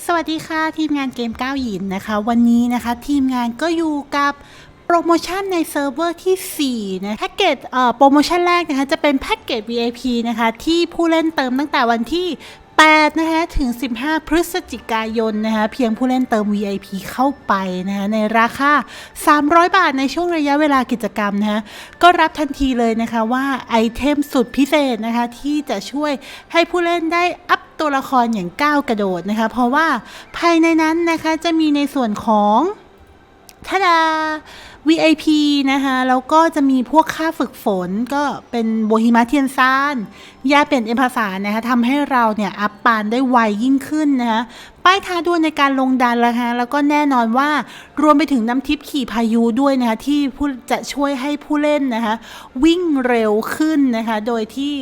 สวัสดีค่ะ ทีมงานเกมก้าวหยินนะคะ วันนี้นะคะทีมงานก็อยู่กับโปรโมชั่นในเซิร์ฟเวอร์ที่ 4 นะแพ็กเกจเอ่อโปรโมชั่นแรกนะคะ จะเป็นแพ็กเกจ VIP นะคะ ที่ผู้เล่นเติมตั้งแต่วันที่ 8 นะคะ ถึง 15 พฤศจิกายนนะคะ เพียงผู้เล่นเติม VIP เข้าไปนะคะในราคา 300 บาทในช่วงระยะเวลากิจกรรมนะคะก็รับทันทีเลยนะคะว่าไอเทมสุดพิเศษนะคะ ที่จะช่วยให้ผู้เล่นได้อัพ ตัวละครอย่างก้าวกระโดดนะคะ เพราะว่าภายในนั้นนะคะจะมีในส่วนของทาดา VIP นะคะแล้วก็จะมีพวกค่าฝึกฝนก็เป็นโบฮิมาเทียนซานยาเปลี่ยนเอ็มภาษานะคะทำให้เราเนี่ยอัพปานได้ไวยิ่งขึ้นนะคะป้ายท้าด้วยในการลงดันแล้วคะแล้วก็แน่นอนว่ารวมไปถึงน้ำทิพย์ขี่พายุด้วยนะคะที่ผู้จะช่วยให้ผู้เล่นนะคะวิ่งเร็วขึ้นนะคะโดยที่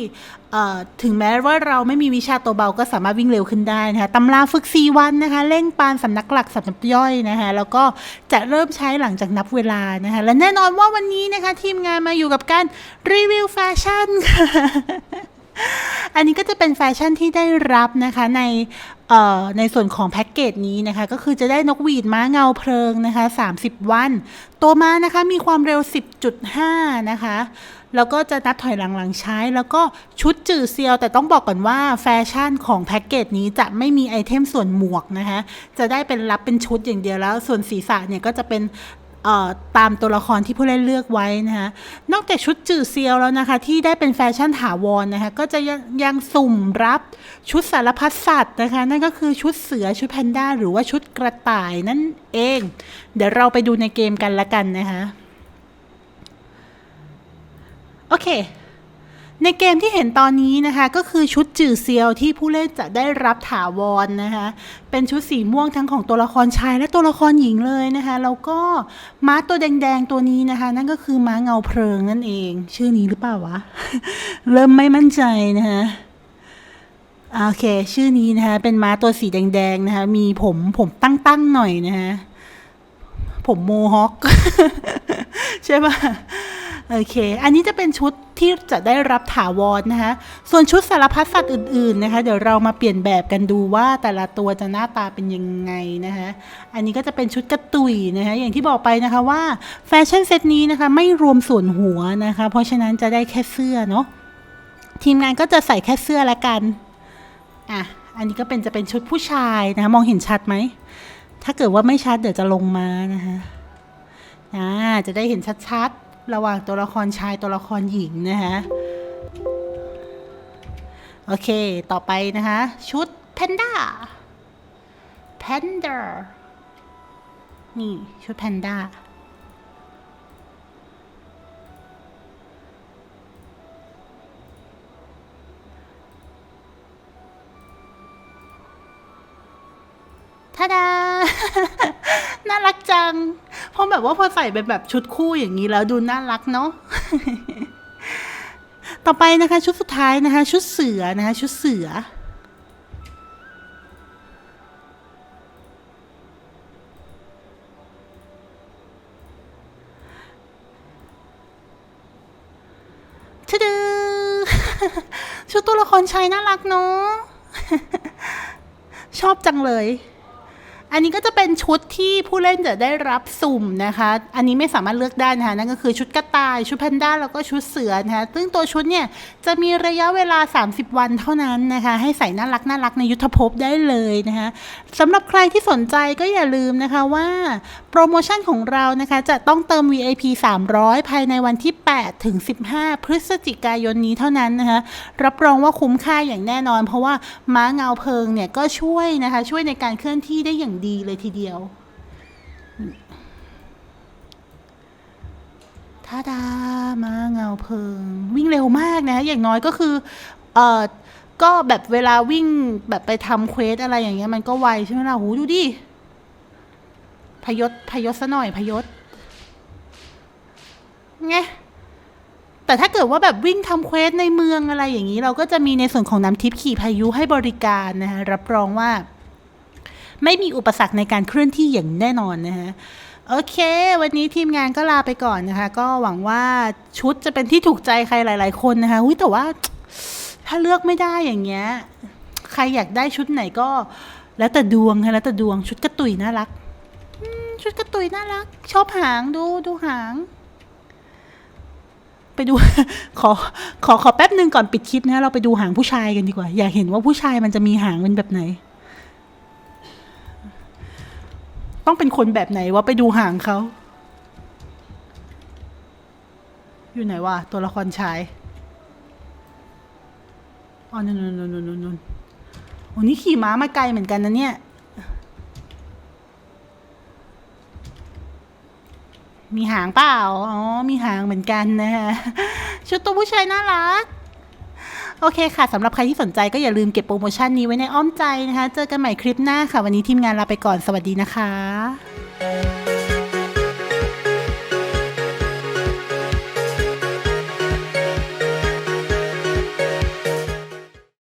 ถึงแม้ว่าเราไม่มีวิชาตัวเบาก็สามารถวิ่งเร็วขึ้นได้นะคะตำราฝึก 4 วันนะคะเร่งปานสำนักหลักสำนักย่อยนะคะแล้วก็จะเริ่มใช้หลังจากนับเวลานะคะและแน่นอนว่าวันนี้นะคะทีมงานมาอยู่กับการรีวิวแฟชั่นค่ะอันนี้ก็จะเป็นแฟชั่นที่ได้รับนะคะใน ในส่วนของแพ็กเกจนี้นะคะ ก็คือจะได้นกหวีดม้าเงาเพลิงนะคะ 30 วัน ตัวม้านะคะมีความเร็ว 10.5 นะคะ แล้วก็จะนับถอยหลังหลังใช้ แล้วก็ชุดจื่อเซียว แต่ต้องบอกก่อนว่าแฟชั่นของแพ็กเกจนี้จะไม่มีไอเทมส่วนหมวกนะคะ จะได้เป็นรับเป็นชุดอย่างเดียวแล้ว ส่วนศีรษะเนี่ยก็จะเป็น ตามตัวละครที่ผู้เล่นเลือกไว้นะคะนอกจากชุดจื่อเซียวแล้วนะคะ ที่ได้เป็นแฟชั่นถาวรนะคะก็จะยังยังสุ่มรับชุดสารพัดสัตว์นะคะนั่นก็คือชุดเสือชุดแพนด้าหรือว่าชุดกระต่ายนั่นเอง เดี๋ยวเราไปดูในเกมกันละกันนะคะโอเค ในเกมที่เห็นตอนนี้นะคะ ก็คือชุดจื่อเซียวที่ผู้เล่นจะได้รับถาวรนะคะ เป็นชุดสีม่วงทั้งของตัวละครชายและตัวละครหญิงเลยนะคะ แล้วก็ม้าตัวแดงๆตัวนี้นะคะ นั่นก็คือม้าเงาเพลิงนั่นเอง ชื่อนี้หรือเปล่าวะ เริ่มไม่มั่นใจนะคะโอเค ชื่อนี้นะคะ เป็นม้าตัวสีแดงๆนะคะ มีผมผมตั้งๆหน่อยนะคะผมโมฮอคใช่ปะโอเค อันนี้จะเป็นชุด ที่จะได้รับถาวรนะคะส่วนชุดสารพัดสัตว์อื่นๆนะคะ เดี๋ยวเรามาเปลี่ยนแบบกันดูว่าแต่ละตัวจะหน้าตาเป็นยังไงนะคะอันนี้ก็จะเป็นชุดกระตุยนะคะอย่างที่บอกไปนะคะว่าแฟชั่นเซตนี้นะคะไม่รวมส่วนหัวนะคะ เพราะฉะนั้นจะได้แค่เสื้อเนาะทีมงานก็จะใส่แค่เสื้อละกันอะอันนี้ก็เป็นจะเป็นชุดผู้ชายนะคะมองเห็นชัดไหมถ้าเกิดว่าไม่ชัดเดี๋ยวจะลงมานะคะอ่าจะได้เห็นชัดๆ ระหว่างตัวละครชายตัวละครหญิงนะคะโอเค ต่อไปนะคะ ชุดแพนด้าแพนด้านี่ชุดแพนด้าท่าดา น่ารักจัง เพราะแบบว่าพอใส่เป็นแบบชุดคู่อย่างนี้แล้วดูน่ารักเนาะต่อไปนะคะ ชุดสุดท้ายนะคะ ชุดเสือนะคะ ชุดเสือทะดือชุดตัวละครชายน่ารักเนาะชอบจังเลย อันนี้ก็จะเป็นชุดที่ผู้เล่นจะได้รับสุ่มนะคะ อันนี้ไม่สามารถเลือกได้นะคะนั่นก็คือชุดกระต่าย ชุดแพนด้าแล้วก็ชุดเสือนะคะซึ่งตัวชุดเนี่ยจะมีระยะเวลา 30 วันเท่านั้นนะคะ ให้ใส่น่ารักน่ารักในยุทธภพได้เลยนะคะสำหรับใครที่สนใจก็อย่าลืมนะคะว่าโปรโมชั่นของเรานะคะจะต้องเติม VIP 300 ภายในวันที่ 8 ถึง 15 พฤศจิกายนนี้เท่านั้นนะคะรับรองว่าคุ้มค่าอย่างแน่นอน เพราะว่าม้าเงาเพลิงเนี่ยก็ช่วยนะคะช่วยในการเคลื่อนที่ได้อย่างดีเลยทีเดียวท่าดามาเงาเพิง วิ่งเร็วมากนะ อย่างน้อยก็คือเออก็แบบเวลาวิ่งแบบไปทำเควสอะไรอย่างเงี้ยมันก็ไวใช่ไหมล่ะหูดูดิ พยศพยศซะหน่อยพยศไงแต่ถ้าเกิดว่าแบบวิ่งทำเควสในเมืองอะไรอย่างนี้ เราก็จะมีในส่วนของน้ำทิพย์ขี่พายุให้บริการนะคะรับรองว่า ไม่มีอุปสรรคในการเคลื่อนที่อย่างแน่นอนนะคะโอเค วันนี้ทีมงานก็ลาไปก่อนนะคะ ก็หวังว่าชุดจะเป็นที่ถูกใจใครหลาย ๆ คนนะคะอุ้ยแต่ว่าถ้าเลือกไม่ได้อย่างเงี้ย ใครอยากได้ชุดไหนก็ แล้วแต่ดวงค่ะแล้วแต่ดวงชุดกระตุยน่ารักชุดกระตุยน่ารัก ชอบหางดูดูหาง ไปดู ขอ ขอขอแป๊บหนึ่งก่อนปิดคลิปนะเราไปดูหางผู้ชายกันดีกว่า อยากเห็นว่าผู้ชายมันจะมีหางเป็นแบบไหน ต้องเป็นคนแบบไหนว่าไปดูหางเขา อยู่ไหนวะตัวละครชายอ๋อนนนู่นนู่นนู่นนู่นโอ้นี่ขี่ม้ามาไกลเหมือนกันนะเนี่ย มีหางเปล่า อ๋อ มีหางเหมือนกันนะคะชุดตัวผู้ชายน่ารัก โอเคค่ะสำหรับใครที่สนใจก็อย่าลืมเก็บโปรโมชั่นนี้ไว้ในอ้อมใจนะคะ เจอกันใหม่คลิปหน้าค่ะ วันนี้ทีมงานลาไปก่อนสวัสดีนะคะ